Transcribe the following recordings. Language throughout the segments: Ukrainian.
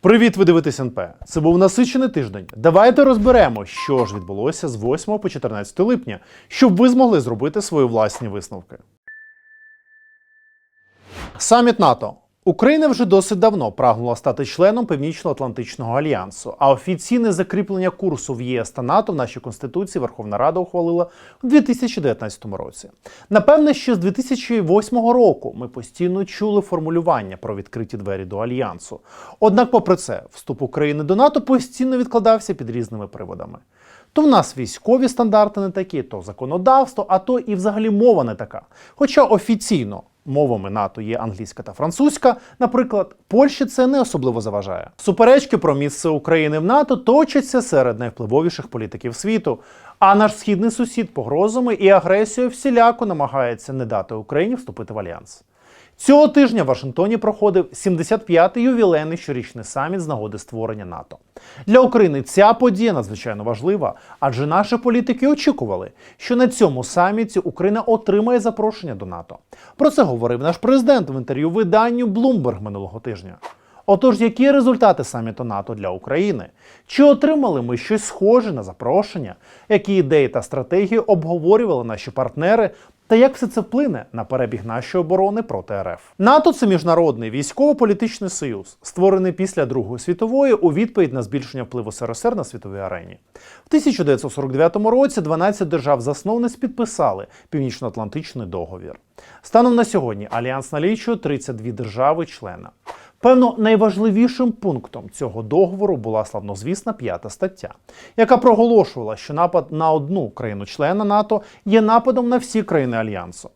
Привіт, ви дивитесь НП. Це був насичений тиждень. Давайте розберемо, що ж відбулося з 8 по 14 липня, щоб ви змогли зробити свої власні висновки. Саміт НАТО. Україна вже досить давно прагнула стати членом Північно-Атлантичного альянсу, а офіційне закріплення курсу в ЄС та НАТО в нашій конституції Верховна Рада ухвалила у 2019 році. Напевне, ще з 2008 року ми постійно чули формулювання про відкриті двері до альянсу. Однак, попри це, вступ України до НАТО постійно відкладався під різними приводами. То в нас військові стандарти не такі, то законодавство, а то і взагалі мова не така. Хоча офіційно мовами НАТО є англійська та французька, наприклад, Польщі це не особливо заважає. Суперечки про місце України в НАТО точаться серед найвпливовіших політиків світу. А наш східний сусід погрозами і агресією всіляко намагається не дати Україні вступити в альянс. Цього тижня в Вашингтоні проходив 75-й ювілейний щорічний саміт з нагоди створення НАТО. Для України ця подія надзвичайно важлива, адже наші політики очікували, що на цьому саміті Україна отримає запрошення до НАТО. Про це говорив наш президент в інтерв'ю виданню Bloomberg минулого тижня. Отож, які результати саміту НАТО для України? Чи отримали ми щось схоже на запрошення? Які ідеї та стратегії обговорювали наші партнери? Та як все це вплине на перебіг нашої оборони проти РФ? НАТО це міжнародний військово-політичний союз, створений після Другої світової у відповідь на збільшення впливу СРСР на світовій арені. В 1949 році 12 держав-засновниць підписали Північно-Атлантичний договір. Станом на сьогодні альянс налічує 32 держави-члена. Певно, найважливішим пунктом цього договору була славнозвісна п'ята стаття, яка проголошувала, що напад на одну країну-члена НАТО є нападом на всі країни альянсу.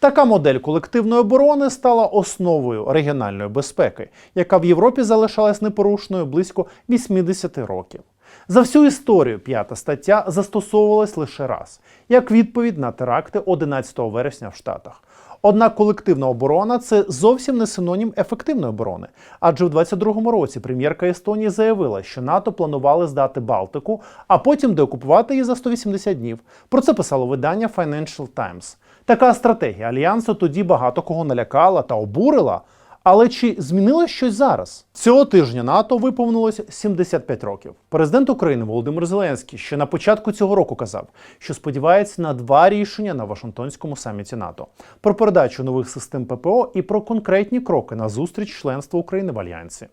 Така модель колективної оборони стала основою регіональної безпеки, яка в Європі залишалась непорушною близько 80 років. За всю історію п'ята стаття застосовувалась лише раз, як відповідь на теракти 11 вересня в Штатах. Однак колективна оборона це зовсім не синонім ефективної оборони. Адже в 22-му році прем'єрка Естонії заявила, що НАТО планували здати Балтику, а потім деокупувати її за 180 днів. Про це писало видання Financial Times. Така стратегія альянсу тоді багато кого налякала та обурила. Але чи змінилось щось зараз? Цього тижня НАТО виповнилось 75 років. Президент України Володимир Зеленський ще на початку цього року казав, що сподівається на два рішення на Вашингтонському саміті НАТО про передачу нових систем ППО і про конкретні кроки на зустріч членства України в альянсі.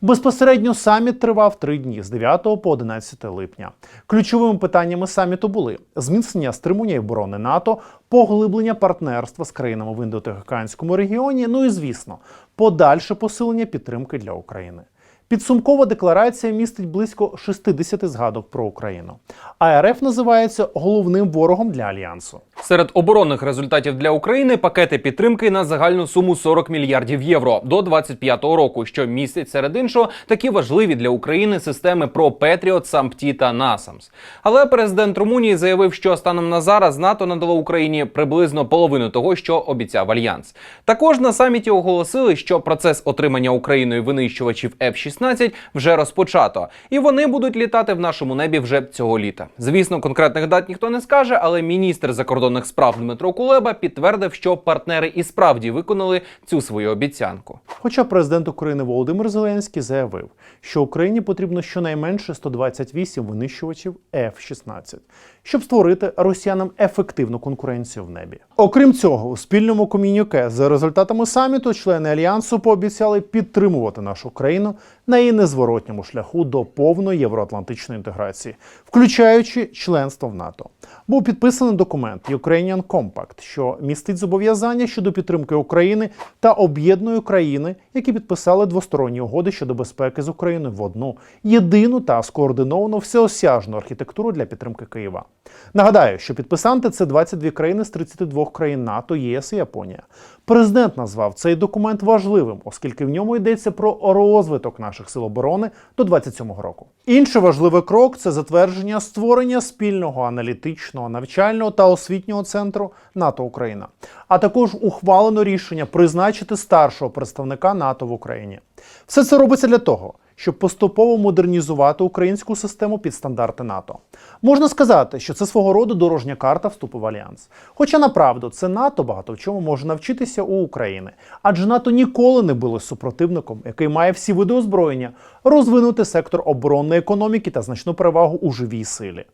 Безпосередньо саміт тривав три дні з 9 по 11 липня. Ключовими питаннями саміту були зміцнення стримування і оборони НАТО, поглиблення партнерства з країнами в індотихоокеанському регіоні. Ну і звісно, подальше посилення підтримки для України. Підсумкова декларація містить близько 60 згадок про Україну. А РФ називається головним ворогом для альянсу. Серед оборонних результатів для України пакети підтримки на загальну суму 40 мільярдів євро до 25-го року, що містять серед іншого такі важливі для України системи про Петріот, Сампті та Насамс. Але президент Румунії заявив, що станом на зараз НАТО надало Україні приблизно половину того, що обіцяв альянс. Також на саміті оголосили, що процес отримання Україною винищувачів F-16 вже розпочато, і вони будуть літати в нашому небі вже цього літа. Звісно, конкретних дат ніхто не скаже, але міністр закордонних справ Дмитро Кулеба підтвердив, що партнери і справді виконали цю свою обіцянку. Хоча президент України Володимир Зеленський заявив, що Україні потрібно щонайменше 128 винищувачів F-16, щоб створити росіянам ефективну конкуренцію в небі. Окрім цього, у спільному ком'юніке за результатами саміту члени альянсу пообіцяли підтримувати нашу країну на її незворотньому шляху до повної євроатлантичної інтеграції, включаючи членство в НАТО. Був підписаний документ Ukrainian Compact, що містить зобов'язання щодо підтримки України та об'єднує країни, які підписали двосторонні угоди щодо безпеки з Україною в одну єдину та скоординовану всеосяжну архітектуру для підтримки Києва. Нагадаю, що підписанти це 22 країни з 32 країн НАТО, ЄС і Японія. Президент назвав цей документ важливим, оскільки в ньому йдеться про розвиток наших сил оборони до 27-го року. Інший важливий крок це затвердження створення спільного аналітичного, навчального та освітнього центру НАТО Україна, а також ухвалено рішення призначити старшого представника НАТО в Україні. Все це робиться для того, щоб поступово модернізувати українську систему під стандарти НАТО. Можна сказати, що це свого роду дорожня карта вступу в альянс. Хоча направду це НАТО багато в чому може навчитися у України, адже НАТО ніколи не було супротивником, який має всі види озброєння, розвинути сектор оборонної економіки та значну перевагу у живій силі.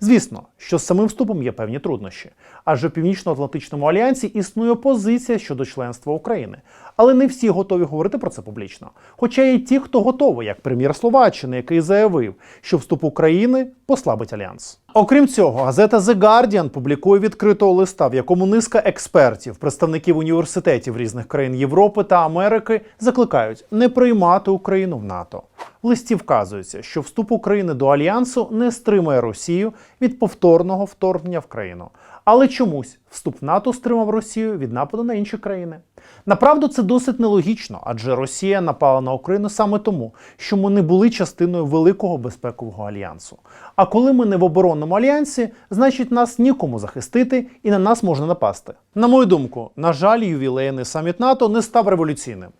Звісно, що з самим вступом є певні труднощі, адже в Північно-Атлантичному альянсі існує позиція щодо членства України. Але не всі готові говорити про це публічно. Хоча є ті, хто готовий, як прем'єр Словаччини, який заявив, що вступ України послабить альянс. Окрім цього, газета The Guardian публікує відкритого листа, в якому низка експертів, представників університетів різних країн Європи та Америки закликають не приймати Україну в НАТО. В листі вказується, що вступ України до альянсу не стримує Росію від повторного вторгнення в країну. Але чомусь вступ в НАТО стримав Росію від нападу на інші країни. Направду це досить нелогічно, адже Росія напала на Україну саме тому, що ми не були частиною великого безпекового альянсу. А коли ми не в оборонному альянсі, значить нас нікому захистити і на нас можна напасти. На мою думку, на жаль, ювілейний саміт НАТО не став революційним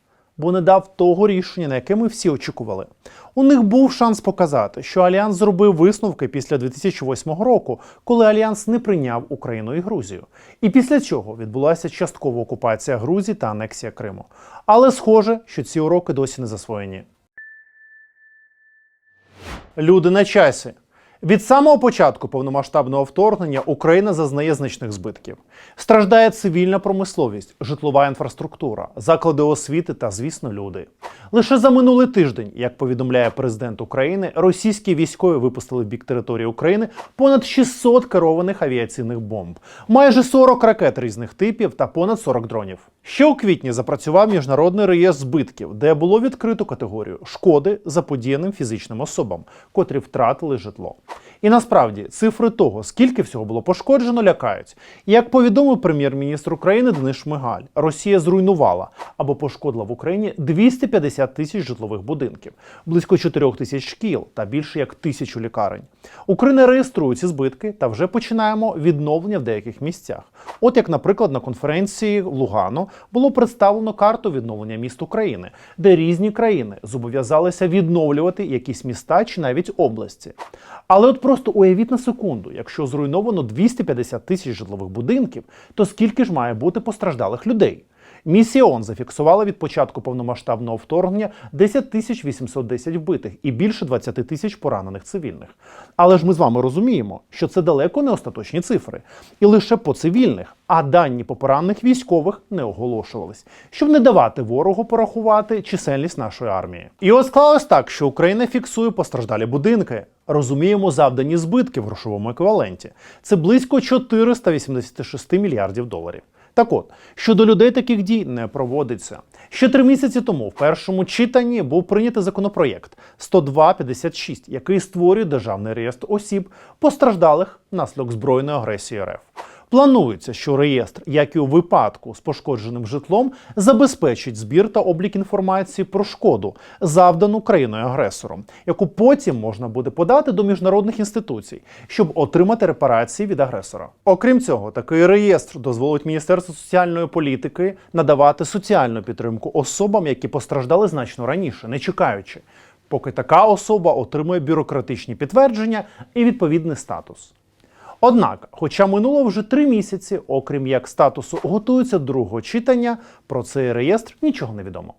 бо не дав того рішення, на яке ми всі очікували. У них був шанс показати, що Альянс зробив висновки після 2008 року, коли Альянс не прийняв Україну і Грузію. І після цього відбулася часткова окупація Грузії та анексія Криму. Але схоже, що ці уроки досі не засвоєні. Люди на часі. Від самого початку повномасштабного вторгнення Україна зазнає значних збитків. Страждає цивільна промисловість, житлова інфраструктура, заклади освіти та, звісно, люди. Лише за минулий тиждень, як повідомляє президент України, російські військові випустили в бік території України понад 600 керованих авіаційних бомб, майже 40 ракет різних типів та понад 40 дронів. Ще у квітні запрацював міжнародний реєстр збитків, де було відкрито категорію шкоди заподіяним фізичним особам, котрі втратили житло. І насправді цифри того, скільки всього було пошкоджено, лякають. І як повідомив прем'єр-міністр України Денис Шмигаль, Росія зруйнувала або пошкодила в Україні 250 тисяч житлових будинків, близько 4 тисяч шкіл та більше як тисячу лікарень. Україна реєструє ці збитки та вже починаємо відновлення в деяких місцях. От як, наприклад, на конференції Лугано було представлено карту відновлення міст України, де різні країни зобов'язалися відновлювати якісь міста чи навіть області. Але от просто уявіть на секунду, якщо зруйновано 250 тисяч житлових будинків, то скільки ж має бути постраждалих людей? Місія ООН зафіксувала від початку повномасштабного вторгнення 10 тисяч 810 вбитих і більше 20 тисяч поранених цивільних. Але ж ми з вами розуміємо, що це далеко не остаточні цифри, і лише по цивільних, а дані по поранених військових не оголошувались, щоб не давати ворогу порахувати чисельність нашої армії. І ось склалось так, що Україна фіксує постраждалі будинки. Розуміємо завдані збитки в грошовому еквіваленті. Це близько 486 мільярдів доларів. Так от, щодо людей таких дій не проводиться. Ще три місяці тому в першому читанні був прийнятий законопроєкт 102.56, який створює державний реєстр осіб, постраждалих внаслідок збройної агресії РФ. Планується, що реєстр, як і у випадку з пошкодженим житлом, забезпечить збір та облік інформації про шкоду, завдану країною агресором, яку потім можна буде подати до міжнародних інституцій, щоб отримати репарації від агресора. Окрім цього, такий реєстр дозволить Міністерству соціальної політики надавати соціальну підтримку особам, які постраждали значно раніше, не чекаючи, поки така особа отримує бюрократичні підтвердження і відповідний статус. Однак, хоча минуло вже три місяці, окрім як статусу готується другого читання, про цей реєстр нічого не відомо.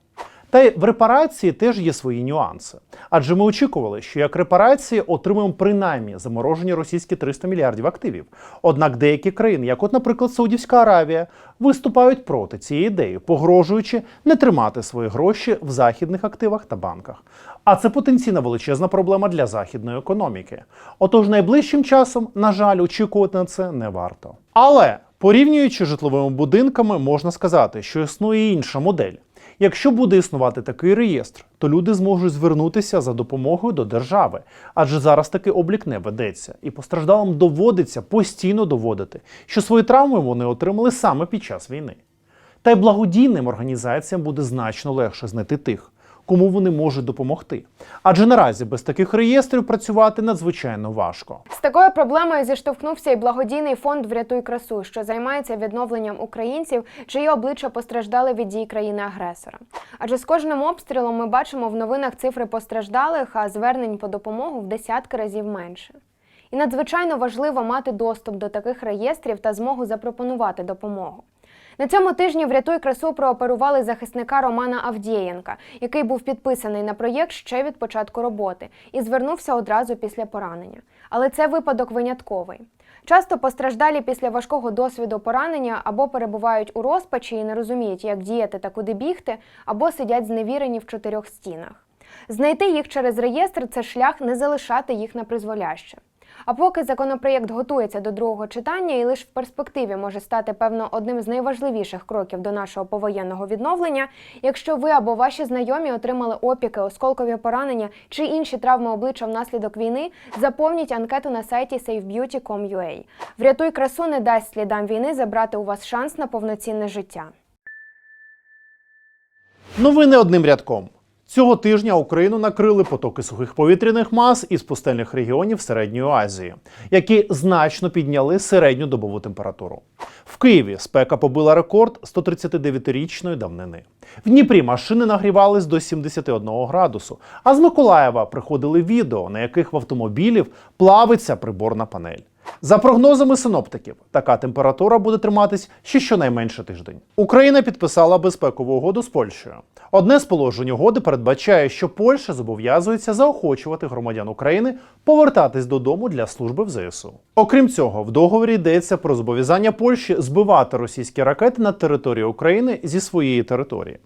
Та й в репарації теж є свої нюанси. Адже ми очікували, що як репарації отримаємо принаймні заморожені російські 300 мільярдів активів. Однак деякі країни, як от, наприклад, Саудівська Аравія, виступають проти цієї ідеї, погрожуючи не тримати свої гроші в західних активах та банках. А це потенційна величезна проблема для західної економіки. Отож, найближчим часом, на жаль, очікувати на це не варто. Але порівнюючи житловими будинками, можна сказати, що існує інша модель. Якщо буде існувати такий реєстр, то люди зможуть звернутися за допомогою до держави, адже зараз такий облік не ведеться, і постраждалим доводиться постійно доводити, що свої травми вони отримали саме під час війни. Та й благодійним організаціям буде значно легше знайти тих, кому вони можуть допомогти. Адже наразі без таких реєстрів працювати надзвичайно важко. З такою проблемою зіштовхнувся і благодійний фонд Врятуй красу, що займається відновленням українців, чиї обличчя постраждали від дій країни-агресора. Адже з кожним обстрілом ми бачимо в новинах цифри постраждалих, а звернень по допомогу в десятки разів менше. І надзвичайно важливо мати доступ до таких реєстрів та змогу запропонувати допомогу. На цьому тижні врятуй красу прооперували захисника Романа Авдієнка, який був підписаний на проєкт ще від початку роботи і звернувся одразу після поранення. Але це випадок винятковий. Часто постраждалі після важкого досвіду поранення або перебувають у розпачі і не розуміють, як діяти та куди бігти, або сидять зневірені в чотирьох стінах. Знайти їх через реєстр це шлях не залишати їх на призволяще. А поки законопроєкт готується до другого читання і лише в перспективі може стати певно одним з найважливіших кроків до нашого повоєнного відновлення. Якщо ви або ваші знайомі отримали опіки, осколкові поранення чи інші травми обличчя внаслідок війни, заповніть анкету на сайті safebeauty.com.ua. Врятуй красу не дасть слідам війни забрати у вас шанс на повноцінне життя. Новини одним рядком. Цього тижня Україну накрили потоки сухих повітряних мас із пустельних регіонів Середньої Азії, які значно підняли середню добову температуру. В Києві спека побила рекорд 139-річної давнини. В Дніпрі машини нагрівались до 71 градусу, а з Миколаєва приходили відео, на яких в автомобілів плавиться приборна панель. За прогнозами синоптиків, така температура буде триматись ще щонайменше тиждень. Україна підписала безпекову угоду з Польщею. Одне з положень угоди передбачає, що Польща зобов'язується заохочувати громадян України повертатись додому для служби в ЗСУ. Окрім цього, в договорі йдеться про зобов'язання Польщі збивати російські ракети на території України зі своєї території.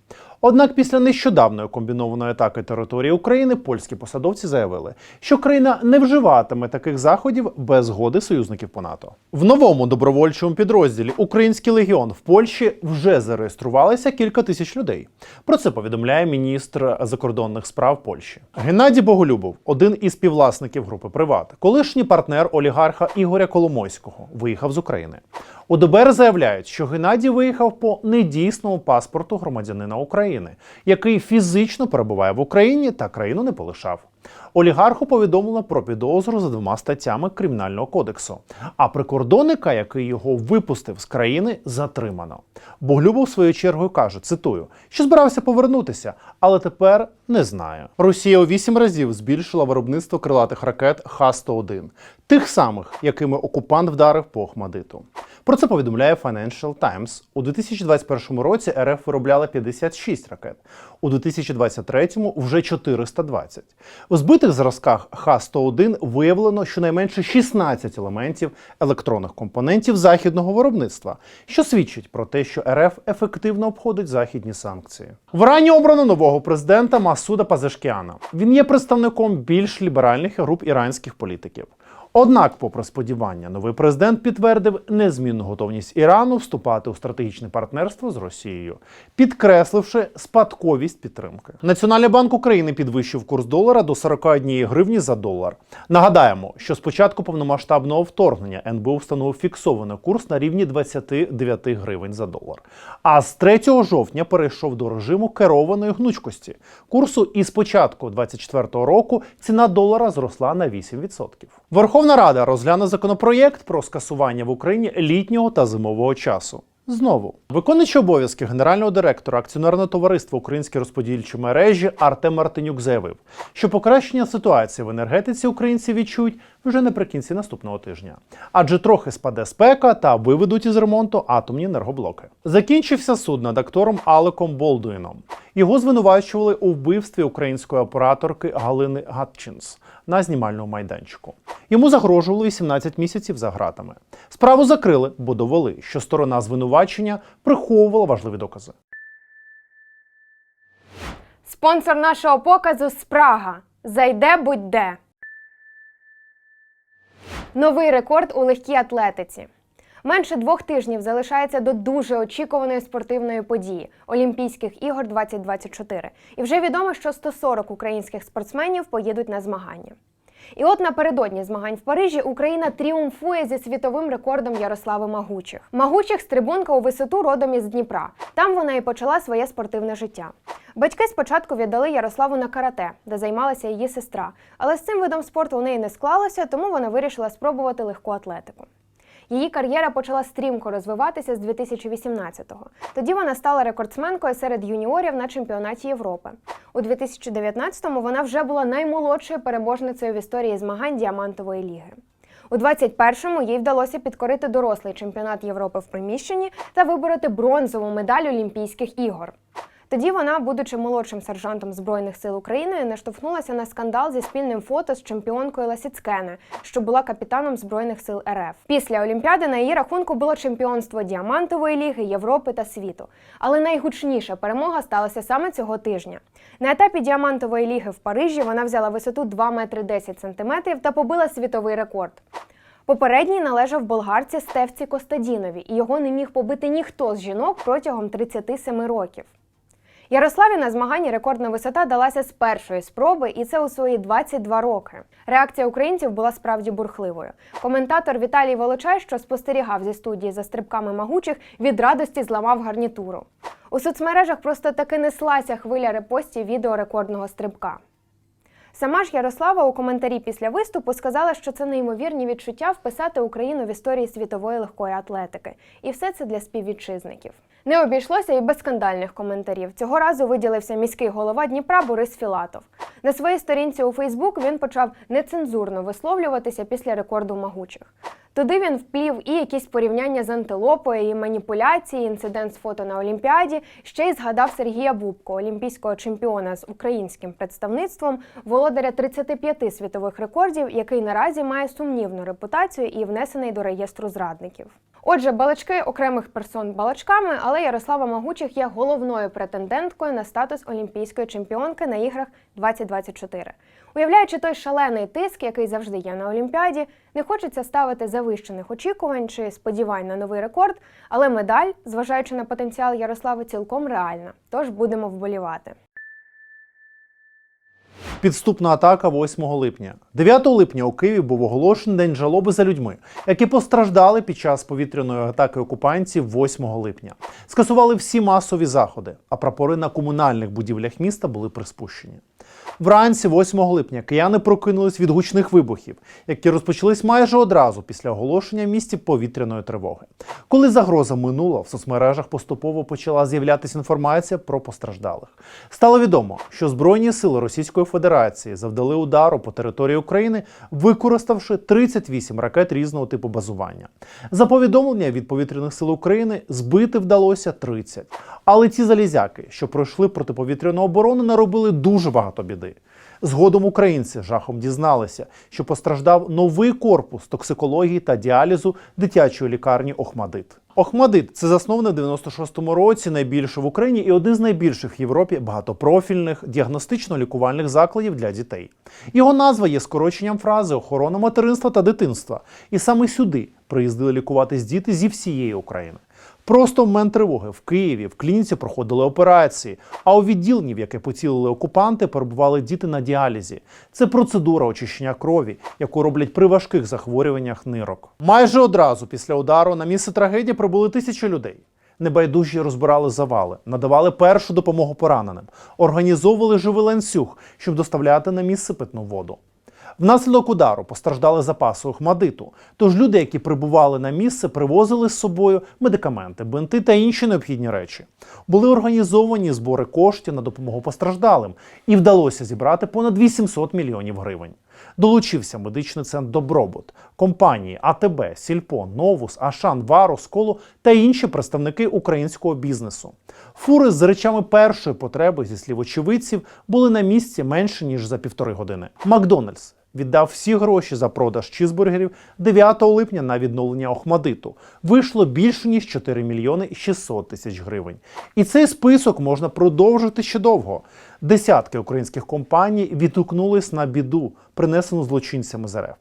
Однак після нещодавної комбінованої атаки території України польські посадовці заявили, що країна не вживатиме таких заходів без згоди союзників по НАТО. В новому добровольчому підрозділі Український легіон в Польщі вже зареєструвалися кілька тисяч людей. Про це повідомляє міністр закордонних справ Польщі. Геннадій Боголюбов, один із співвласників групи Приват, колишній партнер олігарха Ігоря Коломойського, виїхав з України. У ДБР заявляють, що Геннадій виїхав по недійсному паспорту громадянина України, який фізично перебуває в Україні та країну не полишав. Олігарху повідомлено про підозру за двома статтями Кримінального кодексу. А прикордонника, який його випустив з країни, затримано. Боглюбов в свою чергою каже: цитую, що збирався повернутися, але тепер не знаю. Росія у вісім разів збільшила виробництво крилатих ракет Х-101, тих самих, якими окупант вдарив по Охмадиту. Про це повідомляє Financial Times. У 2021 році РФ виробляла 56 ракет, у 2023-му вже 420. У збитих зразках Х-101 виявлено щонайменше 16 елементів електронних компонентів західного виробництва, що свідчить про те, що РФ ефективно обходить західні санкції. В Ірані обрано нового президента Масуда Пазешкіана. Він є представником більш ліберальних груп іранських політиків. Однак, попри сподівання, новий президент підтвердив незмінну готовність Ірану вступати у стратегічне партнерство з Росією, підкресливши спадковість підтримки. Національний банк України підвищив курс долара до 41 гривні за долар. Нагадаємо, що з початку повномасштабного вторгнення НБУ встановив фіксований курс на рівні 29 гривень за долар. А з 3 жовтня перейшов до режиму керованої гнучкості курсу. І з початку 2024 року ціна долара зросла на 8%. Верховна Рада розгляне законопроєкт про скасування в Україні літнього та зимового часу. Знову виконуючий обов'язки генерального директора акціонерного товариства Українські розподільчі мережі Артем Мартинюк заявив, що покращення ситуації в енергетиці українці відчують вже наприкінці наступного тижня, адже трохи спаде спека та виведуть із ремонту атомні енергоблоки. Закінчився суд над актором Алеком Болдуїном. Його звинувачували у вбивстві української операторки Галини Гатчинс на знімальному майданчику. Йому загрожували 18 місяців за ґратами. Справу закрили, бо довели, що сторона звинувачення приховувала важливі докази. Спонсор нашого показу Спрага. Зайде будь-де. Новий рекорд у легкій атлетиці. Менше двох тижнів залишається до дуже очікуваної спортивної події Олімпійських ігор 2024. І вже відомо, що 140 українських спортсменів поїдуть на змагання. І от напередодні змагань в Парижі Україна тріумфує зі світовим рекордом Ярослави Магучих. Магучих стрибунка у висоту родом із Дніпра. Там вона і почала своє спортивне життя. Батьки спочатку віддали Ярославу на карате, де займалася її сестра. Але з цим видом спорту у неї не склалося, тому вона вирішила спробувати легку атлетику. Її кар'єра почала стрімко розвиватися з 2018-го. Тоді вона стала рекордсменкою серед юніорів на чемпіонаті Європи. У 2019-му вона вже була наймолодшою переможницею в історії змагань діамантової ліги. У 21-му їй вдалося підкорити дорослий чемпіонат Європи в приміщенні та вибороти бронзову медаль Олімпійських ігор. Тоді вона, будучи молодшим сержантом Збройних сил України, наштовхнулася на скандал зі спільним фото з чемпіонкою Ласіцкене, що була капітаном Збройних сил РФ. Після Олімпіади на її рахунку було чемпіонство Діамантової ліги, Європи та світу. Але найгучніша перемога сталася саме цього тижня. На етапі Діамантової ліги в Парижі вона взяла висоту 2 метри 10 сантиметрів та побила світовий рекорд. Попередній належав болгарці Стевці Костадінові, і його не міг побити ніхто з жінок протягом 37 років. Ярославі на змаганні рекордна висота далася з першої спроби, і це у свої 22 роки. Реакція українців була справді бурхливою. Коментатор Віталій Волочай, що спостерігав зі студії за стрибками магучих, від радості зламав гарнітуру. У соцмережах просто таки неслася хвиля репостів відео рекордного стрибка. Сама ж Ярослава у коментарі після виступу сказала, що це неймовірні відчуття вписати Україну в історії світової легкої атлетики, і все це для співвітчизників. Не обійшлося і без скандальних коментарів. Цього разу виділився міський голова Дніпра Борис Філатов. На своїй сторінці у Фейсбук він почав нецензурно висловлюватися після рекорду магучих. Туди він вплів і якісь порівняння з антилопою, і маніпуляції, інцидент з фото на Олімпіаді. Ще й згадав Сергія Бубко, олімпійського чемпіона з українським представництвом, володаря 35 світових рекордів, який наразі має сумнівну репутацію і внесений до реєстру зрадників. Отже, балачки окремих персон балачками, але Ярослава Магучих є головною претенденткою на статус олімпійської чемпіонки на іграх 2024. Уявляючи той шалений тиск, який завжди є на Олімпіаді, не хочеться ставити завищених очікувань чи сподівань на новий рекорд, але медаль, зважаючи на потенціал Ярослави, цілком реальна. Тож будемо вболівати. Підступна атака 8 липня. 9 липня у Києві був оголошений день жалоби за людьми, які постраждали під час повітряної атаки окупантів 8 липня. Скасували всі масові заходи, а прапори на комунальних будівлях міста були приспущені. Вранці 8 липня кияни прокинулись від гучних вибухів, які розпочались майже одразу після оголошення в місті повітряної тривоги. Коли загроза минула, в соцмережах поступово почала з'являтися інформація про постраждалих. Стало відомо, що Збройні сили Російської Федерації завдали удару по території України, використавши 38 ракет різного типу базування. За повідомлення від повітряних сил України збити вдалося 30. Але ці залізяки, що пройшли протиповітряну оборону, наробили дуже багато біди. Згодом українці жахом дізналися, що постраждав новий корпус токсикології та діалізу дитячої лікарні Охмадит. Охмадит це засноване в 96-му році найбільше в Україні і один з найбільших в Європі багатопрофільних діагностично-лікувальних закладів для дітей. Його назва є скороченням фрази охорона материнства та дитинства. І саме сюди приїздили лікуватись діти зі всієї України. Просто в момент тривоги в Києві в клініці проходили операції, а у відділенні, в яке поцілили окупанти, перебували діти на діалізі. Це процедура очищення крові, яку роблять при важких захворюваннях нирок. Майже одразу після удару на місце трагедії прибули тисячі людей. Небайдужі розбирали завали, надавали першу допомогу пораненим, організовували живий ланцюг, щоб доставляти на місце питну воду. Внаслідок удару постраждали запаси Охмадиту. Тож люди, які прибували на місце, привозили з собою медикаменти, бинти та інші необхідні речі. Були організовані збори коштів на допомогу постраждалим, і вдалося зібрати понад 800 мільйонів гривень. Долучився медичний центр Добробут, компанії АТБ, Сільпо, Новус, Ашан, Варо, Сколу та інші представники українського бізнесу. Фури з речами першої потреби, зі слів очевидців, були на місці менше ніж за півтори години. Макдональдс віддав всі гроші за продаж чізбургерів 9 липня на відновлення Охмадиту. Вийшло більше ніж 4 мільйони 600 тисяч гривень. І цей список можна продовжити ще довго. Десятки українських компаній відгукнулись на біду, принесену злочинцями з РФ.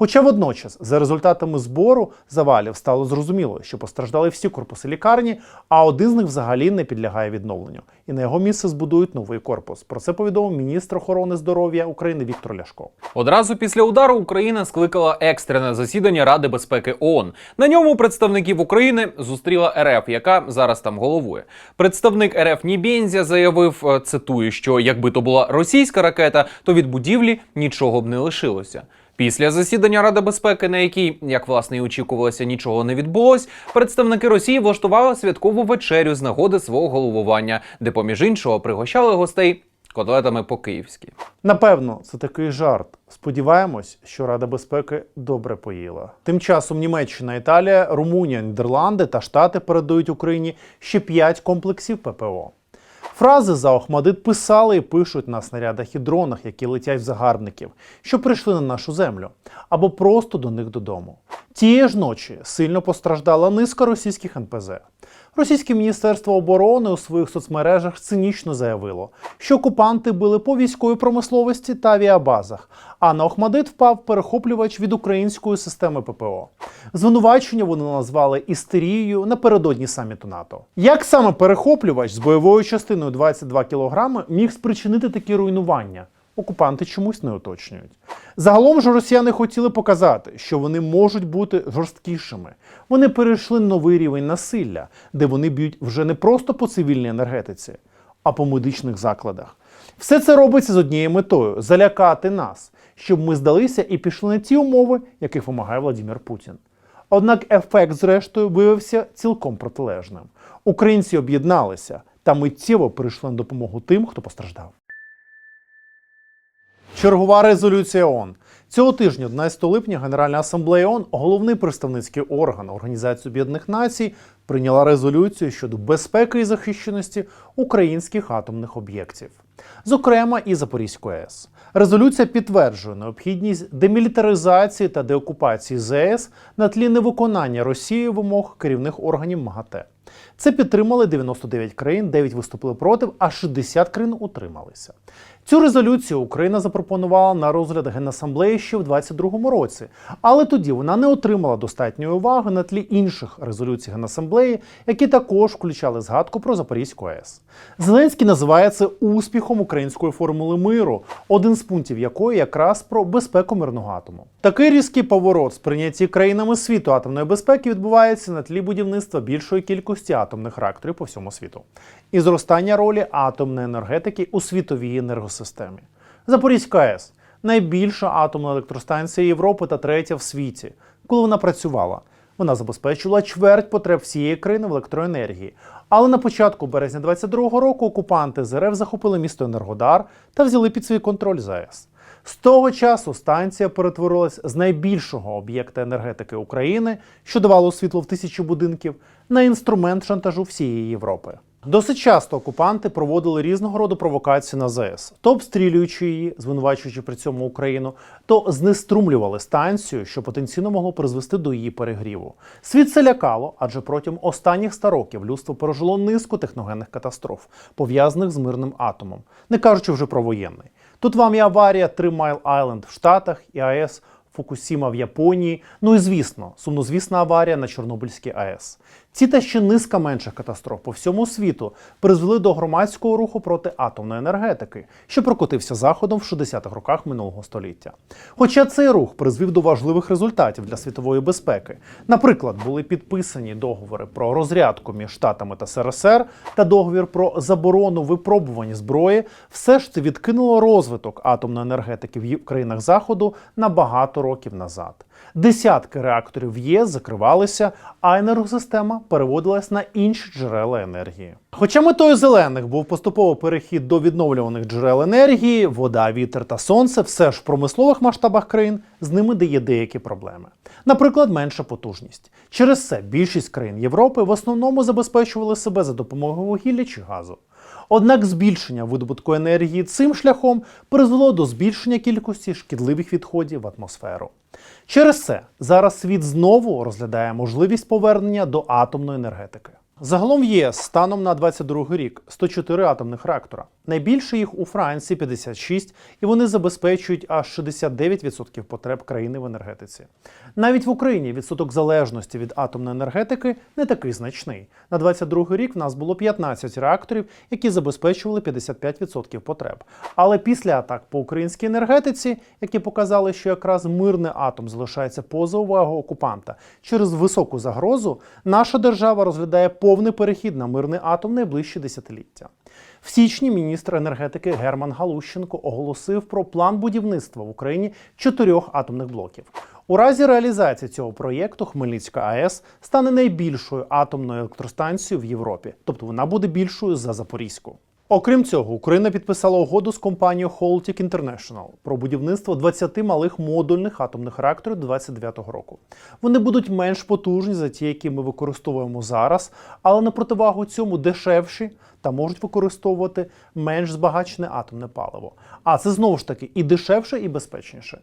Хоча водночас, за результатами збору завалів стало зрозуміло, що постраждали всі корпуси лікарні, а один з них взагалі не підлягає відновленню. І на його місце збудують новий корпус. Про це повідомив міністр охорони здоров'я України Віктор Ляшко. Одразу після удару Україна скликала екстрене засідання Ради безпеки ООН. На ньому представників України зустріла РФ, яка зараз там головує. Представник РФ Нібєнзя заявив, е, цитую, що якби то була російська ракета, то від будівлі нічого б не лишилося. Після засідання Ради безпеки, на якій, як власне і очікувалося, нічого не відбулось, представники Росії влаштували святкову вечерю з нагоди свого головування, де, поміж іншого, пригощали гостей котлетами по-київськи. Напевно, це такий жарт. Сподіваємось, що Рада безпеки добре поїла. Тим часом Німеччина, Італія, Румунія, Нідерланди та Штати передають Україні ще 5 комплексів ППО. Фрази за Охмадит писали і пишуть на снарядах і дронах, які летять в загарбників, що прийшли на нашу землю, або просто до них додому. Тієї ж ночі сильно постраждала низка російських НПЗ. Російське міністерство оборони у своїх соцмережах цинічно заявило, що окупанти били по військовій промисловості та авіабазах, а на Охмадит впав перехоплювач від української системи ППО. Звинувачення вони назвали істерією напередодні саміту НАТО. Як саме перехоплювач з бойовою частиною 22 кг міг спричинити такі руйнування? Окупанти чомусь не уточнюють. Загалом ж росіяни хотіли показати, що вони можуть бути жорсткішими. Вони перейшли новий рівень насилля, де вони б'ють вже не просто по цивільній енергетиці, а по медичних закладах. Все це робиться з однією метою залякати нас, щоб ми здалися і пішли на ті умови, яких вимагає Владимир Путін. Однак ефект, зрештою, виявився цілком протилежним. Українці об'єдналися та миттєво прийшли на допомогу тим, хто постраждав. Чергова резолюція ООН. Цього тижня, 11 липня, Генеральна асамблея ООН, головний представницький орган Організації Об'єднаних Націй, прийняла резолюцію щодо безпеки і захищеності українських атомних об'єктів, зокрема і Запорізької АЕС. Резолюція підтверджує необхідність демілітаризації та деокупації ЗАЕС на тлі невиконання Росією вимог керівних органів МАГАТЕ. Це підтримали 99 країн, 9 виступили проти, а 60 країн утрималися. Цю резолюцію Україна запропонувала на розгляд Генасамблеї ще в 2022 році, але тоді вона не отримала достатньої уваги на тлі інших резолюцій Генасамблеї, які також включали згадку про Запорізьку АЕС. Зеленський називає це успіхом української формули миру, один з пунктів якої якраз про безпеку мирного атому. Такий різкий поворот сприйнятті країнами світу атомної безпеки відбувається на тлі будівництва більшої кількості атомних реакторів по всьому світу і зростання ролі атомної енергетики у світовій енергосистемі. Запорізька АЕС найбільша атомна електростанція Європи та третя в світі. Коли вона працювала, вона забезпечувала чверть потреб всієї країни в електроенергії. Але на початку березня 22-го року окупанти з РФ захопили місто Енергодар та взяли під свій контроль ЗАЕС. З того часу станція перетворилась з найбільшого об'єкта енергетики України, що давало світло в тисячі будинків, на інструмент шантажу всієї Європи. Досить часто окупанти проводили різного роду провокації на ЗАЕС, то обстрілюючи її, звинувачуючи при цьому Україну, то знеструмлювали станцію, що потенційно могло призвести до її перегріву. Світ це лякало, адже протягом останніх 100 років людство пережило низку техногенних катастроф, пов'язаних з мирним атомом, не кажучи вже про воєнний. Тут вам і аварія Три Майл Айленд в Штатах і АЕС Фукусіма в Японії. Ну і звісно, сумнозвісна аварія на Чорнобильській АЕС. Ці та ще низка менших катастроф по всьому світу призвели до громадського руху проти атомної енергетики, що прокотився заходом в 60-х роках минулого століття. Хоча цей рух призвів до важливих результатів для світової безпеки. Наприклад, були підписані договори про розрядку між Штатами та СРСР та договір про заборону випробувань зброї, все ж це відкинуло розвиток атомної енергетики в країнах Заходу на багато років назад. Десятки реакторів ЄС закривалися, а енергосистема переводилась на інші джерела енергії. Хоча метою зелених був поступовий перехід до відновлюваних джерел енергії, вода, вітер та сонце, все ж в промислових масштабах країн з ними дає деякі проблеми. Наприклад, менша потужність. Через це більшість країн Європи в основному забезпечували себе за допомогою вугілля чи газу. Однак збільшення видобутку енергії цим шляхом призвело до збільшення кількості шкідливих відходів в атмосферу. Через це зараз світ знову розглядає можливість повернення до атомної енергетики. Загалом в ЄС станом на 22 рік 104 атомних реактора. Найбільше їх у Франції 56, і вони забезпечують аж 69% потреб країни в енергетиці. Навіть в Україні відсоток залежності від атомної енергетики не такий значний. На 22 рік в нас було 15 реакторів, які забезпечували 55% потреб. Але після атак по українській енергетиці, які показали, що якраз мирний атом залишається поза увагою окупанта через високу загрозу, наша держава розглядає повний перехід на мирний атом найближчі десятиліття. В січні міністр енергетики Герман Галущенко оголосив про план будівництва в Україні чотирьох атомних блоків. У разі реалізації цього проєкту Хмельницька АЕС стане найбільшою атомною електростанцією в Європі, тобто вона буде більшою за Запорізьку. Окрім цього, Україна підписала угоду з компанією Holtec International про будівництво 20 малих модульних атомних реакторів до 2029 року. Вони будуть менш потужні за ті, які ми використовуємо зараз, але на противагу цьому дешевші та можуть використовувати менш збагачене атомне паливо. А це знову ж таки і дешевше, і безпечніше.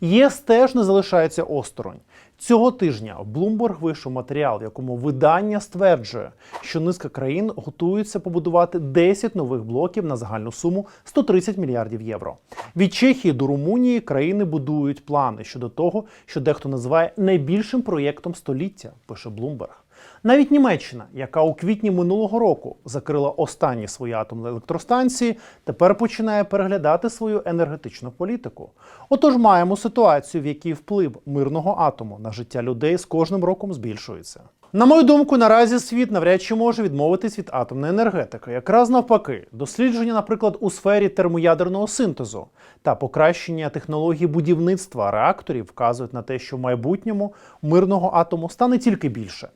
ЄС теж не залишається осторонь. Цього тижня Bloomberg вийшов матеріал, в якому видання стверджує, що низка країн готуються побудувати 10 нових блоків на загальну суму 130 мільярдів євро. Від Чехії до Румунії країни будують плани щодо того, що дехто називає найбільшим проєктом століття, пише Bloomberg. Навіть Німеччина, яка у квітні минулого року закрила останні свої атомні електростанції, тепер починає переглядати свою енергетичну політику. Отож, маємо ситуацію, в якій вплив мирного атому на життя людей з кожним роком збільшується. На мою думку, наразі світ навряд чи може відмовитись від атомної енергетики. Якраз навпаки, дослідження, наприклад, у сфері термоядерного синтезу та покращення технологій будівництва реакторів вказують на те, що в майбутньому мирного атому стане тільки більше.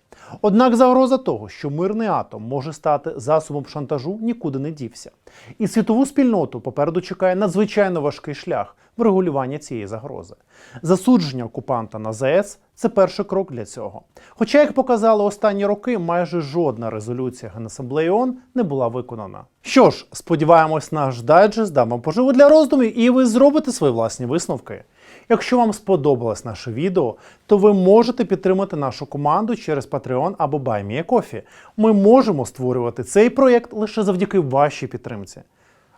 Однак загроза того, що мирний атом може стати засобом шантажу, нікуди не дівся. І світову спільноту попереду чекає надзвичайно важкий шлях врегулювання цієї загрози. Засудження окупанта на ЗАЕС це перший крок для цього. Хоча, як показали останні роки, майже жодна резолюція Генасамблеї ООН не була виконана. Що ж, сподіваємось, наш дайджест дам вам поживу для роздумів, і ви зробите свої власні висновки. Якщо вам сподобалось наше відео, то ви можете підтримати нашу команду через Patreon або BuyMeACoffee. Ми можемо створювати цей проєкт лише завдяки вашій підтримці.